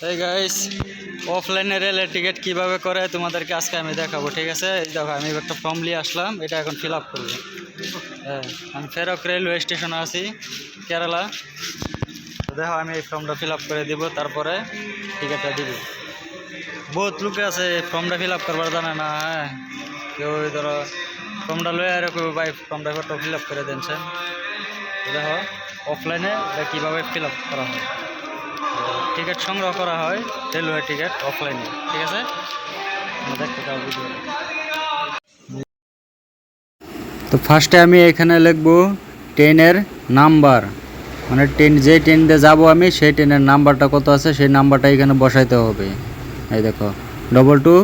তাই গাইস অফলাইনে রেলের টিকিট কীভাবে করে তোমাদেরকে আজকে আমি দেখাবো, ঠিক আছে? এই দেখো, আমি একটা ফর্ম নিয়ে আসলাম, এটা এখন ফিল আপ করব। হ্যাঁ আমি ফেরক রেলওয়ে স্টেশনে আছি কেরালা দেখো, আমি এই ফর্মটা ফিল আপ করে দিব, তারপরে টিকিটটা দিব। বহুত লোকে আছে এই ফর্মটা ফিল আপ করবার, জানে না? হ্যাঁ কেউ ধরো ফর্মটা লয়ে আর কেউ ভাই ফর্মটা ফিল আপ করে দেন দেখো অফলাইনে কীভাবে ফিল আপ করা হয়। টিকিট সংগ্রহ করা হয় রেলওয়ে টিকিট অফলাইনে ঠিক আছে? তো ফার্স্টে আমি এখানে লিখব ট্রেনের নাম্বার মানে ট্রেন যে ট্রেন দিয়ে যাব আমি, সেই ট্রেনের নাম্বারটা কত আছে, সেই নাম্বারটা এখানে বসাইতে হবে। এই দেখো double two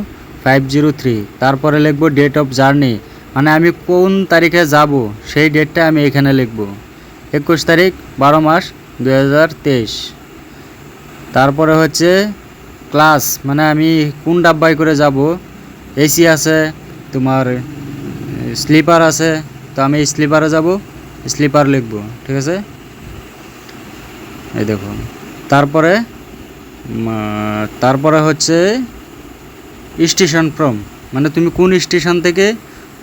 five zero three তারপরে লিখব ডেট অফ জার্নি মানে আমি কোন তারিখে যাব, সেই ডেটটা আমি এখানে লিখব। একুশ তারিখ, বারো মাস দু হাজার তেইশ। তারপরে হচ্ছে ক্লাস মানে আমি কোন ডাব্বায় করে যাব? এসি আছে, তোমার স্লিপার আছে, তো আমি স্লিপারে যাব, স্লিপার লিখব, ঠিক আছে? এই দেখো, তারপরে তারপরে হচ্ছে স্টেশন ফ্রম মানে তুমি কোন স্টেশন থেকে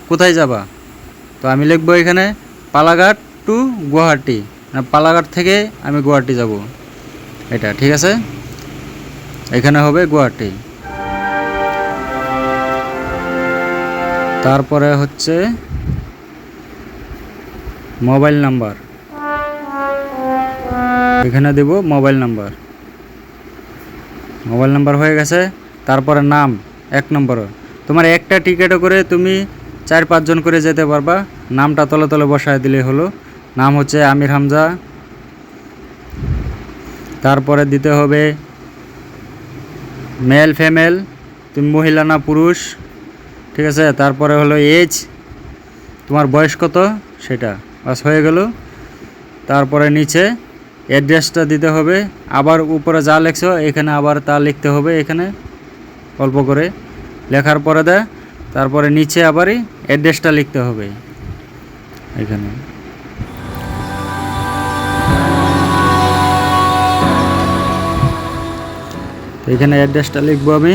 কোথায় যাবা? তো আমি লিখব এখানে পালাঘাট টু গুয়াহাটি মানে পালাঘাট থেকে আমি গুয়াহাটি যাব। এটা, ঠিক আছে? এখানে হবে গুয়াহাটি। তারপরে হচ্ছে মোবাইল নাম্বার। এখানে দেব মোবাইল নাম্বার। মোবাইল নাম্বার হয়ে গেছে। তারপরে নাম, এক নম্বর। তোমার একটা টিকিটও করে তুমি চার পাঁচজন করে যেতে পারবা। নামটা তলে তলে বসায় দিলে হলো। নাম হচ্ছে আমির হামজা। তারপরে দিতে হবে মেল ফিমেল তুমি মহিলা না পুরুষ, ঠিক আছে? তারপরে হলো এজ তোমার বয়স কত? সেটা। বাস হয়ে গেল। তারপরে নিচে অ্যাড্রেসটা দিতে হবে। আবার উপরে যা লেখছো, এখানে আবার তা লিখতে হবে এখানে, অল্প করে। লেখার পরে দেয় তারপরে নিচে আবারই অ্যাড্রেসটা লিখতে হবে। এখানে। এখানে অ্যাড্রেসটা লিখব আমি।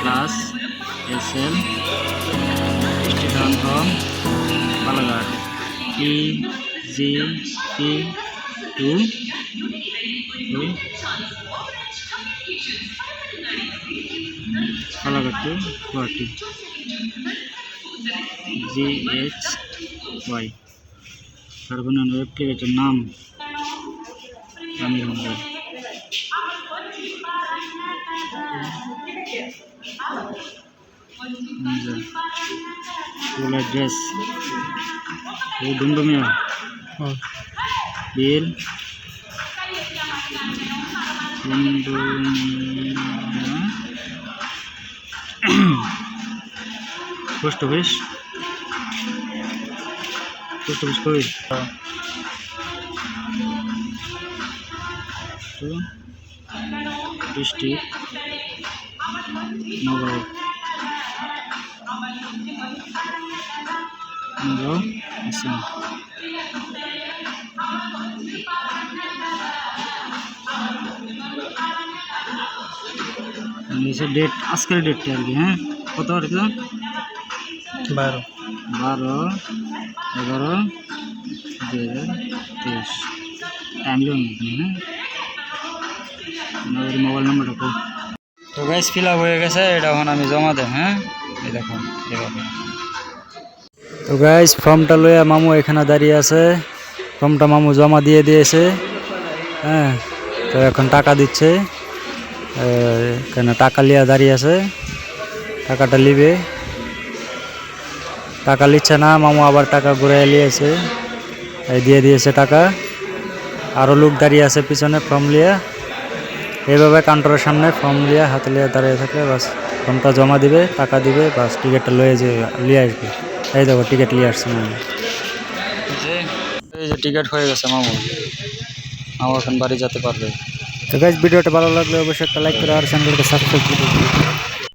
Class S Balaghat. E G two. Balaghat two J H Y carbon web के नाम शामिल होंगे फुल एड्रेस वो ढूंढ में बेल पोस्ट ऑफ़िस অফিস কই ডিস্ট্রিক্ট নগাঁও নগাঁও আসাম নিচে ডেট আজকের ডেটটা আর কি হ্যাঁ কত তারিখ বারো, এগারো দু হাজার তেইশ টাইম লিখুন হ্যাঁ? মোবাইল নাম্বারটা কো তো গাইস ফিল আপ হয়ে গেছে, এটা এখন আমি জমা দেব হ্যাঁ? এই দেখুন এভাবে তো গাইস ফর্মটা লইয়া মামু এখানে দাঁড়িয়ে আছে। ফর্মটা মামু জমা দিয়ে দিয়েছে হ্যাঁ? তো এখন টাকা দিচ্ছে। এখানে টাকা লিয়া দাঁড়িয়ে আছে। টাকাটা লিবে। টাকা লিচ্ছে না, মামু আবার টাকা ঘুরে নিয়েছে এই দিয়ে দিয়েছে টাকা। আরও লোক দাঁড়িয়ে আছে পিছনে ফর্ম লিয়া। এইভাবে কাউন্টারের সামনে ফর্ম লিয়া, হাতে লিয়ে দাঁড়িয়ে থাকলে বাস ফর্মটা জমা দিবে, টাকা দিবে, বাস টিকিটটা লয়ে যে লিয়ে আসবে। এই দেখো, টিকিট নিয়ে আসছে মামু। এই যে টিকিট হয়ে গেছে মামু। মামু এখন বাড়ি যেতে পারবে। তো গাইজ ভিডিওটা ভালো লাগলে অবশ্যই একটা লাইক করে আর চ্যানেলটা সাবস্ক্রাইব করে